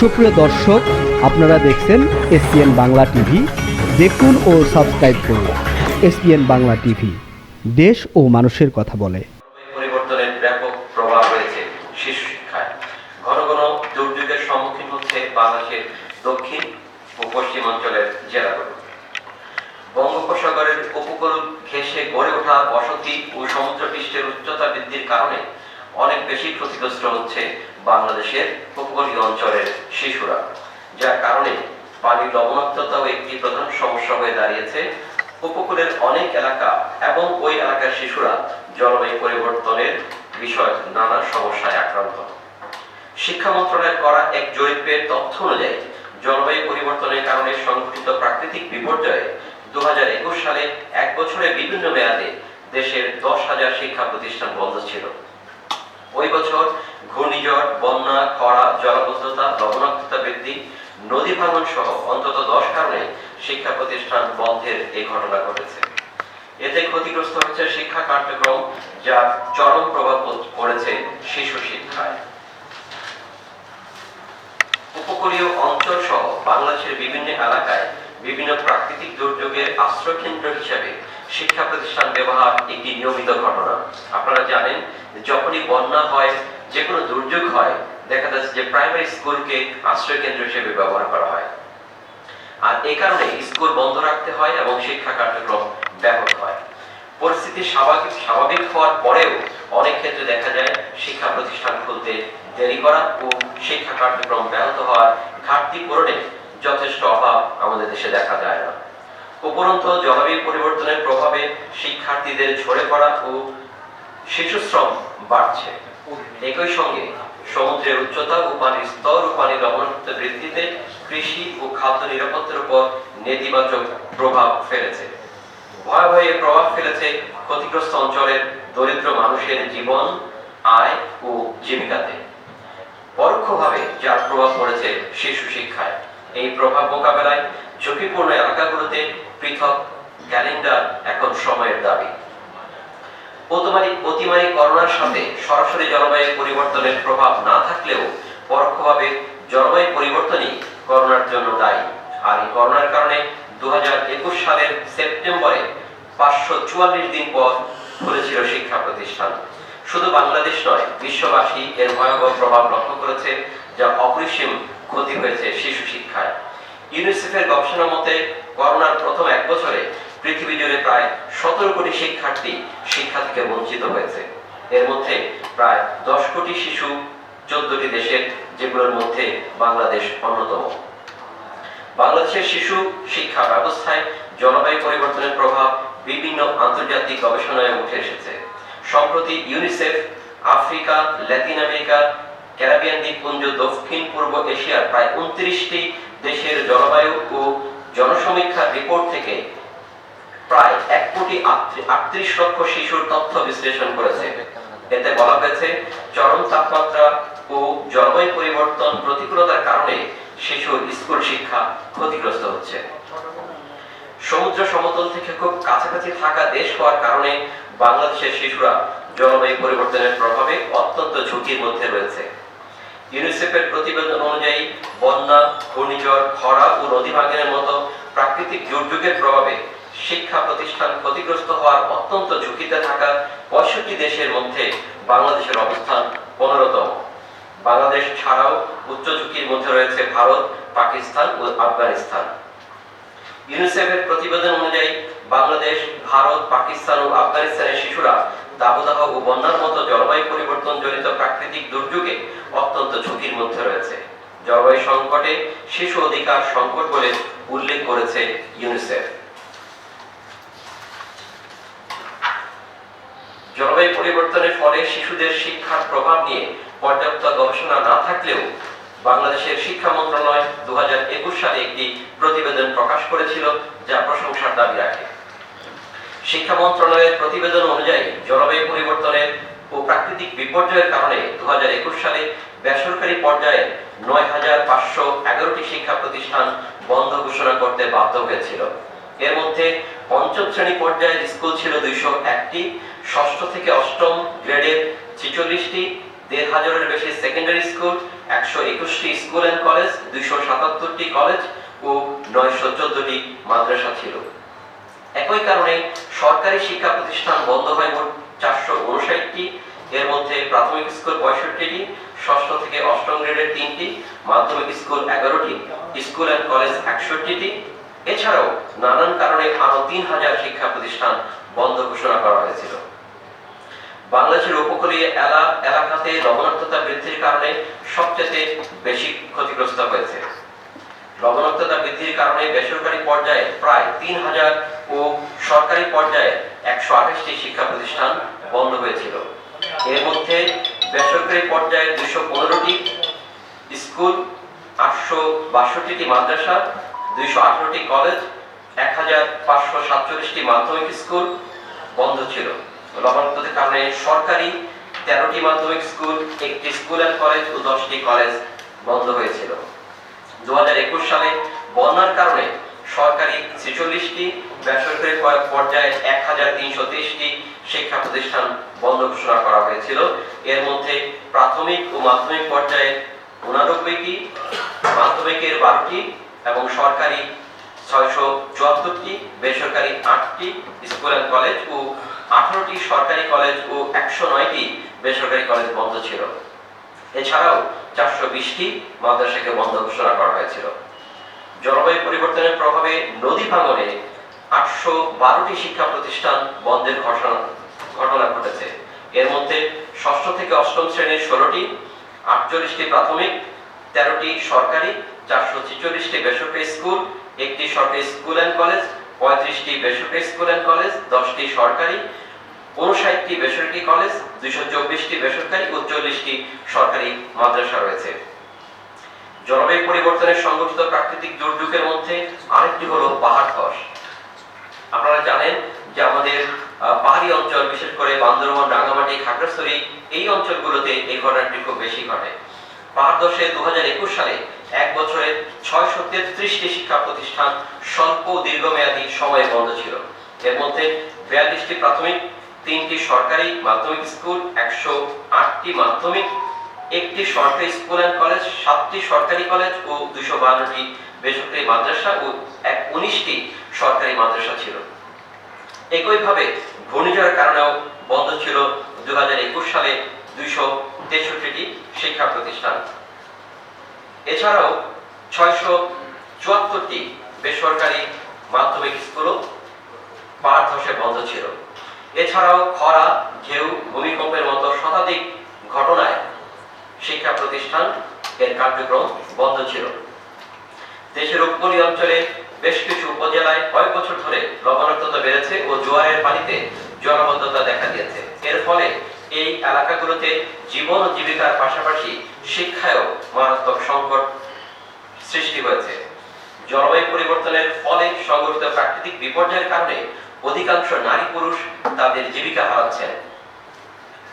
সুপ্রিয় দর্শক, আপনারা দেখছেন এসপিএন বাংলা টিভি। দেখুন ও সাবস্ক্রাইব করুন এসপিএন বাংলা টিভি। দেশ ও মানুষের কথা বলে। পরিবর্তনের ব্যাপক প্রভাব রয়েছে শিশু শিক্ষায়। ঘন ঘন দুর্যোগের সম্মুখীন হচ্ছে বাংলাদেশের দক্ষিণ ও পশ্চিম অঞ্চলের জেলাগুলো। বঙ্গোপসাগরের উপকূল ঘেঁষে গড়ে ওঠা বসতি ও সমুদ্রপৃষ্ঠের উচ্চতা বৃদ্ধির কারণে অনেক বেশি ক্ষতিগ্রস্ত হচ্ছে বাংলাদেশের উপকূলীয় অঞ্চলের শিশুরা, যার কারণে পানির লবণাক্ততাও একটি প্রধান সমস্যা হয়ে দাঁড়িয়েছে। উপকূলের অনেক এলাকা এবং ওই এলাকার শিশুরা জলবায়ু পরিবর্তনের বিষয় নানা সমস্যায় আক্রান্ত। শিক্ষা মন্ত্রণালয়ের করা এক জরিপের তথ্য অনুযায়ী, জলবায়ু পরিবর্তনের কারণে সংঘটিত প্রাকৃতিক বিপর্যয়ে দু হাজার একুশ সালে এক বছরে বিভিন্ন মেয়াদে দেশের দশ হাজার শিক্ষা প্রতিষ্ঠান বন্ধ ছিল। ওই বছর ঘূর্ণিঝড়, বন্যা, খরা, জলাবদ্ধতা, লবণাক্ততা বৃদ্ধি, নদী ভাঙন সহ অন্তত দশ কারণে শিক্ষা প্রতিষ্ঠান বন্ধের এই ঘটনা ঘটেছে। এতে ক্ষতিগ্রস্ত হচ্ছে শিক্ষা কার্যক্রম, যা চরম প্রভাব পড়েছে শিশু শিক্ষায়। উপকূলীয় অঞ্চল সহ বাংলাদেশের বিভিন্ন এলাকায় বিভিন্ন প্রাকৃতিক দুর্যোগের আশ্রয় কেন্দ্র হিসেবে শিক্ষা প্রতিষ্ঠান ব্যবহার একটি নিয়মিত ঘটনা। আপনারা জানেন, যখনই বন্যা হয় যে কোনো দুর্যোগ হয়, দেখা যাচ্ছে যে প্রাইমারি স্কুলকে আশ্রয় কেন্দ্র হিসেবে ব্যবহার করা হয়। আর এই কারণে স্কুল বন্ধ রাখতে হয় এবং শিক্ষা কার্যক্রম ব্যাহত হয়। পরিস্থিতি স্বাভাবিক স্বাভাবিক হওয়ার পরেও অনেক ক্ষেত্রে দেখা যায় শিক্ষা প্রতিষ্ঠান খুলতে দেরি করা ও শিক্ষা কার্যক্রম ব্যাহত হওয়ার ঘাটতি পূরণে যথেষ্ট অভাব আমাদের দেশে দেখা যায় না। উপরন্ত জলবায়ু পরিবর্তনের প্রভাবে শিক্ষার্থীদের ঝরে পড়া ও শিশু শ্রম বাড়ছে। একই সঙ্গে সমুদ্রের উচ্চতা ও পানির স্তর ও পানির লবণাক্ততা বৃদ্ধিতে কৃষি ও খাদ্য নিরাপত্তার উপর নেতিবাচক প্রভাব ফেলেছে। ভয়াবহ প্রভাব ফেলেছে ক্ষতিগ্রস্ত অঞ্চলের দরিদ্র মানুষের জীবন, আয় ও জীবিকাতে। পরোক্ষভাবে যার প্রভাব পড়েছে শিশু শিক্ষায়, এই প্রভাব মোকাবেলায় ঝুঁকিপূর্ণ এলাকাগুলোতে পৃথক ক্যালেন্ডার এখন সময়ের দাবি। অতিমারি করোনার সাথে সরাসরি জলবায়ু পরিবর্তনের প্রভাব না থাকলেও পরোক্ষভাবে জলবায়ু পরিবর্তনই করোনার জন্য দায়ী। আর এই করোনার কারণে দু সালের সেপ্টেম্বরে পাঁচশো চুয়াল্লিশ দিন পর খুলেছিল শিক্ষা প্রতিষ্ঠান। শুধু বাংলাদেশ নয়, বিশ্ববাসী এর ভয়াবহ প্রভাব লক্ষ্য করেছে, যা অপরিসীম ক্ষতি হয়েছে শিশু শিক্ষায়। ইউনিসেফের গবেষণা মতে করোনার প্রথম এক বছরে পৃথিবী জুড়ে প্রায় সতেরো কোটি শিক্ষার্থী শিক্ষা থেকে বঞ্চিত হয়েছে। এর মধ্যে প্রায় দশ কোটি শিশু চোদ্দটি দেশের, যেগুলোর মধ্যে বাংলাদেশ অন্যতম। বাংলাদেশের শিশু শিক্ষা ব্যবস্থায় জলবায়ু পরিবর্তনের প্রভাব বিভিন্ন আন্তর্জাতিক গবেষণায় উঠে এসেছে। সম্প্রতি UNICEF, Africa, Latin America, Caribbean দ্বীপপুঞ্জ, দক্ষিণ পূর্ব এশিয়ার প্রায় উনত্রিশটি দেশের জলবায়ু ও জনসমীক্ষার রিপোর্ট থেকে প্রায় এক কোটি আটত্রিশ লক্ষ শিশুর তথ্য বিশ্লেষণ করেছে। এতে বলা হয়েছে, চরম তাপমাত্রা ও জলবায়ু পরিবর্তন প্রতিকূলতার কারণে শিশুর স্কুল শিক্ষা ক্ষতিগ্রস্ত হচ্ছে। সমুদ্র সমতল থেকে খুব কাছাকাছি থাকা দেশ হওয়ার কারণে বাংলাদেশের শিশুরা জলবায়ু পরিবর্তনের প্রভাবে অত্যন্ত ঝুঁকির মধ্যে রয়েছে। ইউনিসেফের প্রতিবেদন অনুযায়ী, বন্যা, ঘূর্ণিঝড়, খরা ও নদী ভাঙনের মতো প্রাকৃতিক দুর্যোগের প্রভাবে শিক্ষা প্রতিষ্ঠান ক্ষতিগ্রস্ত হওয়ার অত্যন্ত ঝুঁকিতে থাকা পঁয়ষট্টি দেশের মধ্যে বাংলাদেশের অবস্থান পনেরোতম। বাংলাদেশ ছাড়াও উচ্চ ঝুঁকির মধ্যে রয়েছে ভারত, পাকিস্তান ও আফগানিস্তান। ইউনিসেফের প্রতিবেদন অনুযায়ী, বাংলাদেশ, ভারত, পাকিস্তান ও আফগানিস্তানের শিশুরা দাবদাহ ও বন্যার মতো জলবায়ু পরিবর্তন জনিত প্রাকৃতিক দুর্যোগে অত্যন্ত ঝুঁকির মধ্যে রয়েছে। জলবায়ু সংকটে শিশু অধিকার সংকট বলে উল্লেখ করেছে ইউনিসেফ। জলবায়ু পরিবর্তনের ফলে শিশুদের শিক্ষার প্রভাব নিয়ে পর্যাপ্ত গবেষণা না থাকলেও বাংলাদেশের শিক্ষা মন্ত্রণালয় দু সালে একটি প্রতিবেদন প্রকাশ করেছিল, যা প্রশংসার দাবি রাখে। শিক্ষা মন্ত্রণালয়ের প্রতিবেদন অনুযায়ী, জলবায়ু পরিবর্তনের ও প্রাকৃতিক বিপর্যয়ের কারণে দু হাজার একুশ সালে বেসরকারি পর্যায়ে নয় হাজার পাঁচশো এগারোটি শিক্ষা প্রতিষ্ঠান বন্ধ ঘোষণা করতে বাধ্য হয়েছিল। এর মধ্যে পঞ্চম শ্রেণি পর্যায়ের স্কুল ছিল দুইশো একটি ষষ্ঠ থেকে অষ্টম গ্রেডের ছিচল্লিশটি, দেড় হাজারের বেশি সেকেন্ডারি স্কুল একশো একুশটি স্কুল অ্যান্ড কলেজ দুইশো সাতাত্তরটি কলেজ ও নয়শো চোদ্দটি মাদ্রাসা ছিল। একই কারণে সরকারি শিক্ষা প্রতিষ্ঠান বন্ধ হয় মোট চারশো উনষাটটি, এর মধ্যে প্রাথমিক স্কুল পঁয়ষট্টিটি, ষষ্ঠ থেকে অষ্টম গ্রেডের তিনটি, মাধ্যমিক স্কুল এগারোটি স্কুল অ্যান্ড কলেজ একষট্টিটি। এছাড়াও নানান কারণে আরও তিন হাজার শিক্ষা প্রতিষ্ঠান বন্ধ ঘোষণা করা হয়েছিল। বাংলাদেশের উপকূলীয় এলা, এলাকাতে লবণাক্ততা বৃদ্ধির কারণে সবচেয়ে বেশি ক্ষতিগ্রস্ত হয়েছে। লবণাক্ততা বৃদ্ধির কারণে বেসরকারি পর্যায়ে প্রায় তিন হাজার ও সরকারি পর্যায়ে একশো আঠাশটি শিক্ষা প্রতিষ্ঠান বন্ধ হয়েছিল। এর মধ্যে বেসরকারি পর্যায়ে দুশো পনেরোটি স্কুল, আটশো বাষট্টিটি মাদ্রাসা দুইশো আঠারোটি কলেজ, এক হাজার পাঁচশো সাতচল্লিশটি মাধ্যমিক স্কুল বন্ধ ছিল। লবণাক্ততার কারণে সরকারি তেরোটি মাধ্যমিক স্কুল, একটি স্কুল অ্যান্ড কলেজ ও দশটি কলেজ বন্ধ হয়েছিল। দু সালে বন্যার কারণে সরকারি ছেচল্লিশটি বেসরকারি পর্যায়ে এক হাজার তিনশো তেইশটি শিক্ষা প্রতিষ্ঠান বন্ধ ঘোষণা করা হয়েছিল। এর মধ্যে প্রাথমিক ও মাধ্যমিক পর্যায়ে উনানব্বইটি, মাধ্যমিকের বারোটি এবং সরকারি ছয়শো চুয়াত্তরটি, বেসরকারি আটটি স্কুল অ্যান্ড কলেজ ও আঠারোটি সরকারি কলেজ ও একশো নয়টি বেসরকারি কলেজ বন্ধ ছিল। এছাড়াও চারশো বিশটি মাদ্রাসাকে বন্ধ ঘোষণা করা হয়েছিল। জলবায়ু পরিবর্তনের প্রভাবে নদী ভাঙনে আটশো বারোটি শিক্ষা প্রতিষ্ঠান বন্ধের ঘটনা ঘটেছে। এর মধ্যে ষষ্ঠ থেকে অষ্টম শ্রেণির ষোলোটি, আটচল্লিশটি প্রাথমিক, তেরোটি সরকারি, চারশো ছেচল্লিশটি বেসরকারি স্কুল, একটি সরকারি স্কুল অ্যান্ড কলেজ পঁয়ত্রিশটি বেসরকারি স্কুল অ্যান্ড কলেজ দশটি সরকারি উনষাটটি বেসরকারি কলেজ দুইশো চব্বিশটি বেসরকারি ও চল্লিশটি সরকারি মাদ্রাসা রয়েছে। জলবায়ু পরিবর্তনের সংগঠিত প্রাকৃতিক দুর্যোগের মধ্যে আরেকটি হলো পাহাড় ধস। আপনারা জানেন যে আমাদের পাহাড়ি অঞ্চল, বিশেষ করে বান্দরবান, রাঙ্গামাটি, খাগড়াছড়ি, এই অঞ্চলগুলোতে এই ঘটনাটি খুব বেশি ঘটে। পাহাড় ধসে দু সালে এক বছরে ছয়শো তেত্রিশটি শিক্ষা প্রতিষ্ঠান স্বল্প দীর্ঘমেয়াদী সময়ে বন্ধ ছিল। এর মধ্যে বিয়াল্লিশটি প্রাথমিক, তিনটি সরকারি মাধ্যমিক স্কুল, একশো আটটি মাধ্যমিক, একটি সরকারি স্কুল অ্যান্ড কলেজ, সাতটি সরকারি কলেজ ও দুশো বান্নটি বেসরকারি মাদ্রাসা ও এক উনিশটি সরকারি মাদ্রাসা ছিল। একইভাবে ঘূর্ণিঝড়ের কারণেও বন্ধ ছিল দু হাজার একুশ সালে দুইশো তেষট্টিটি শিক্ষা প্রতিষ্ঠান। এছাড়াও ছয়শো চুয়াত্তরটি বেসরকারি মাধ্যমিক স্কুলও পাহাড় ধসে বন্ধ ছিল। এছাড়াও খরা, ঢেউ, ভূমিকম্পের মতো শতাধিক ঘটনায় শিক্ষা প্রতিষ্ঠান এর কার্যক্রম বন্ধ ছিল। দেশের উপকূলীয় অঞ্চলে বেশ কিছু উপজেলায় কয়েক বছর ধরে লবণাক্ততা বেড়েছে ও জোয়ারের পানিতে জলাবদ্ধতা দেখা দিয়েছে। এর ফলে এই এলাকাগুলোতে জীবন ও জীবিকার পাশাপাশি শিক্ষায়ও মারাত্মক সংকট সৃষ্টি হয়েছে। জলবায়ু পরিবর্তনের ফলে সংঘটিত প্রাকৃতিক বিপর্যয়ের কারণে অধিকাংশ নারী পুরুষ তাদের জীবিকা হারাচ্ছেন।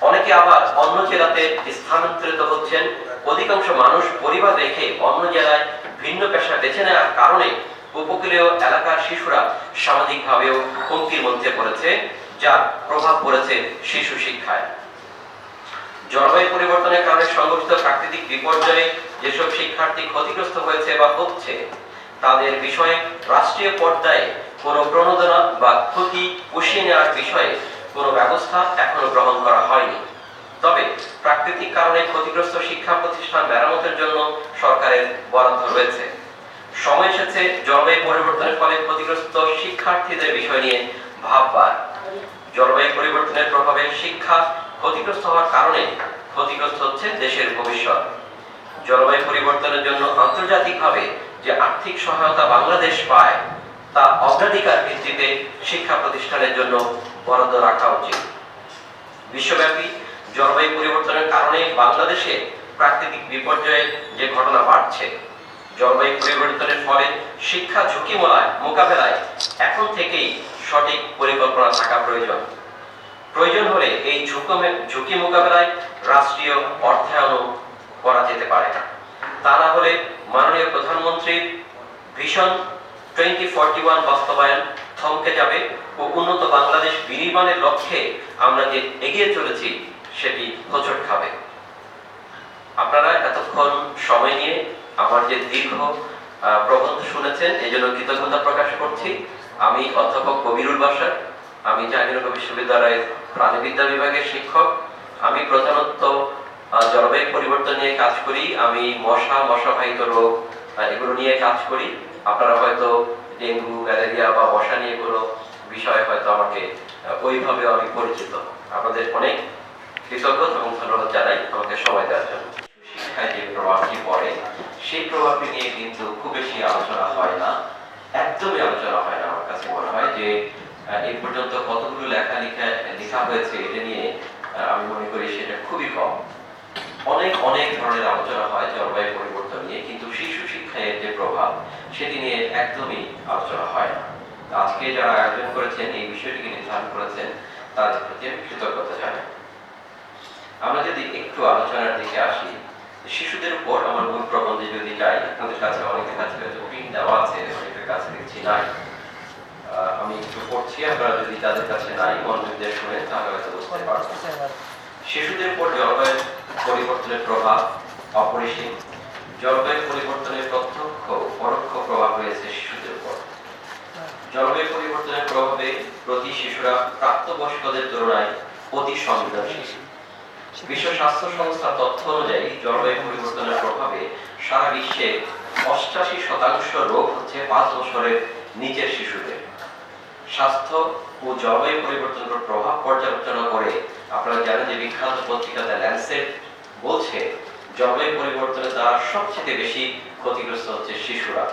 অনেকে আবার অন্য জেলাতে স্থানান্তরিত হচ্ছেন। অধিকাংশ মানুষ পরিবার রেখে অন্য জেলায় ভিন্ন পেশা বেছে নেওয়ার কারণে উপকূলীয় এলাকার শিশুরা সামাজিকভাবেও হুমকির মধ্যে পড়েছে, যার প্রভাব পড়েছে শিশু শিক্ষায়। জলবায়ু পরিবর্তনের কারণে সংঘটিত প্রাকৃতিক বিপর্যয়ে যেসব শিক্ষার্থী ক্ষতিগ্রস্ত হয়েছে বা হচ্ছে, তাদের বিষয়ে রাষ্ট্রীয় পর্যায়ে কোনো প্রণোদনা বা ক্ষতি পুষিয়ে নেওয়ার বিষয়ে কোনো ব্যবস্থা এখনও গ্রহণ করা হয়নি। তবে প্রাকৃতিক কারণে ক্ষতিগ্রস্ত শিক্ষা প্রতিষ্ঠান মেরামতের জন্য সরকারের বরাদ্দ রয়েছে। সময় এসেছে জলবায়ু পরিবর্তনের ফলে ক্ষতিগ্রস্ত শিক্ষার্থীদের বিষয় নিয়ে ভাববার। জলবায়ু পরিবর্তনের প্রভাবে শিক্ষা ক্ষতিগ্রস্ত হওয়ার কারণে ক্ষতিগ্রস্ত হচ্ছে দেশের ভবিষ্যৎ। জলবায়ু পরিবর্তনের জন্য আন্তর্জাতিকভাবে যে আর্থিক সহায়তা বাংলাদেশ পায়, তা অগ্রাধিকার ভিত্তিতে শিক্ষা প্রতিষ্ঠানের জন্য বরাদ্দ রাখা উচিত। বিশ্বব্যাপী জলবায়ু পরিবর্তনের কারণে বাংলাদেশে প্রাকৃতিক বিপর্যয়ের যে ঘটনা বাড়ছে, জলবায়ু পরিবর্তনের ফলে শিক্ষা ঝুঁকি মোকাবেলায় এখন থেকেই সঠিক পরিকল্পনা থাকা প্রয়োজন। প্রয়োজন হলে এই ঝুঁকি মোকাবেলায় রাষ্ট্রীয় অর্থায়নও করা যেতে পারে তা না হলে মাননীয় প্রধানমন্ত্রীর ভিশন টোয়েন্টি ফর্টি ওয়ান বাস্তবায়ন থমকে যাবে ও উন্নত বাংলাদেশ বিনির্মাণের লক্ষ্যে আমরা যে এগিয়ে চলেছি, সেটি হোঁচট খাবে। আপনারা এতক্ষণ সময় নিয়ে আমার যে দীর্ঘ প্রবন্ধ শুনেছেন এই জন্য কৃতজ্ঞতা প্রকাশ করছি। আমি অধ্যাপক কবিরুল বাসার। আমি জাহাঙ্গীরনগর বিশ্ববিদ্যালয়ের প্রাণীবিদ্যা বিভাগের শিক্ষক। আমি প্রধানত জলবায়ু পরিবর্তন নিয়ে কাজ করি। আমি মশা মশাবাহিত রোগ এগুলো নিয়ে কাজ করি। আপনারা হয়তো ডেঙ্গু ম্যালেরিয়া বা মশা নিয়ে কোনো বিষয়ে হয়তো আমাকে আহ, ওইভাবেও আমি পরিচিত। আপনাদের অনেক কৃতজ্ঞ এবং ধন্যবাদ জানাই আমাকে সময় দেওয়ার জন্য। শিক্ষায় যে প্রভাবটি পড়ে সেই প্রভাবটি নিয়ে কিন্তু খুব বেশি আলোচনা হয় না। একদমই আলোচনা হয় না আমার কাছে মনে হয় যে এই পর্যন্ত কতগুলো লেখা লেখা লেখা হয়েছে এটা নিয়ে আমি মনে করি সেটা খুবই কম। অনেক অনেক ধরনের আলোচনা হয় জলবায়ু পরিবর্তন নিয়ে, কিন্তু শিশু শিক্ষায় যে প্রভাব, সেটি নিয়ে একদমই আলোচনা হয় না। আজকে যারা আয়োজন করেছেন, এই বিষয়টিকে নির্ধারণ করেছেন তাদের প্রতি আমি কৃতজ্ঞতা জানাই। আমরা যদি একটু আলোচনার দিকে আসি, শিশুদের উপর আমার মূল প্রবন্ধে যদি যাই, আপনাদের কাছে অনেকের কাছে হয়তো দেওয়া আছে, অনেকের কাছে দেখছি নাই। আমি একটু পড়ছি আপনারা যদি তাদের কাছে নাই মনোযোগ দিয়ে শুনেন তাহলে হয়তো বুঝতে পারবেন শিশুদের উপর জলবায়ু পরিবর্তনের প্রভাব অপরিসীম। জলবায়ু পরিবর্তনের প্রত্যক্ষ পরোক্ষ প্রভাব রয়েছে শিশুদের উপর। জলবায়ু পরিবর্তনের প্রভাবে প্রতি শিশুরা প্রাপ্তবয়স্কদের তুলনায় অতি সংবেদনশীল। বিশ্ব স্বাস্থ্য সংস্থার তথ্য অনুযায়ী জলবায়ু পরিবর্তনের প্রভাবে সারা বিশ্বে অষ্টাশি শতাংশ রোগ হচ্ছে পাঁচ বছরের নিচের শিশুদের। স্বাস্থ্য ও জলবায়ু পরিবর্তনের প্রভাব পর্যালোচনা করে আপনারা জানেন যে বিখ্যাত পত্রিকা দ্য ল্যান্সেট বলছে, জলবায়ু পরিবর্তনের দ্বারা সবচেয়ে বেশি ক্ষতিগ্রস্ত হচ্ছে শিশুরা।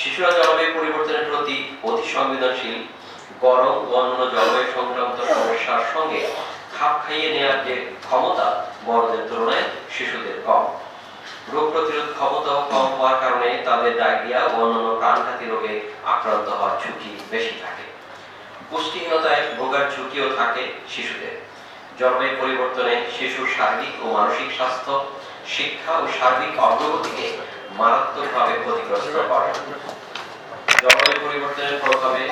শিশুরা জলবায়ু পরিবর্তনের প্রতি অতি সংবেদনশীল, গরম ও অন্যান্য জলবায়ু সংক্রান্ত সমস্যার সঙ্গে খাপ খাইয়ে নেওয়ার যে ক্ষমতা বড়দের তুলনায় শিশুদের কম। রোগ প্রতিরোধ ক্ষমতা কম হওয়ার কারণে তাদের ডায়রিয়া ও অন্যান্য প্রাণঘাতী রোগে আক্রান্ত হওয়ার ঝুঁকি বেশি থাকে। পুষ্টিহীনতায় ভোগার ঝুঁকিও থাকে শিশুদের। জন্মের পরিবর্তনে শিশুর শারীরিক ও মানসিক স্বাস্থ্য, শিক্ষা ও সার্বিক অগ্রগতিকে মারাত্মকভাবে ক্ষতিগ্রস্ত করে। জলবায়ু পরিবর্তনের প্রভাবে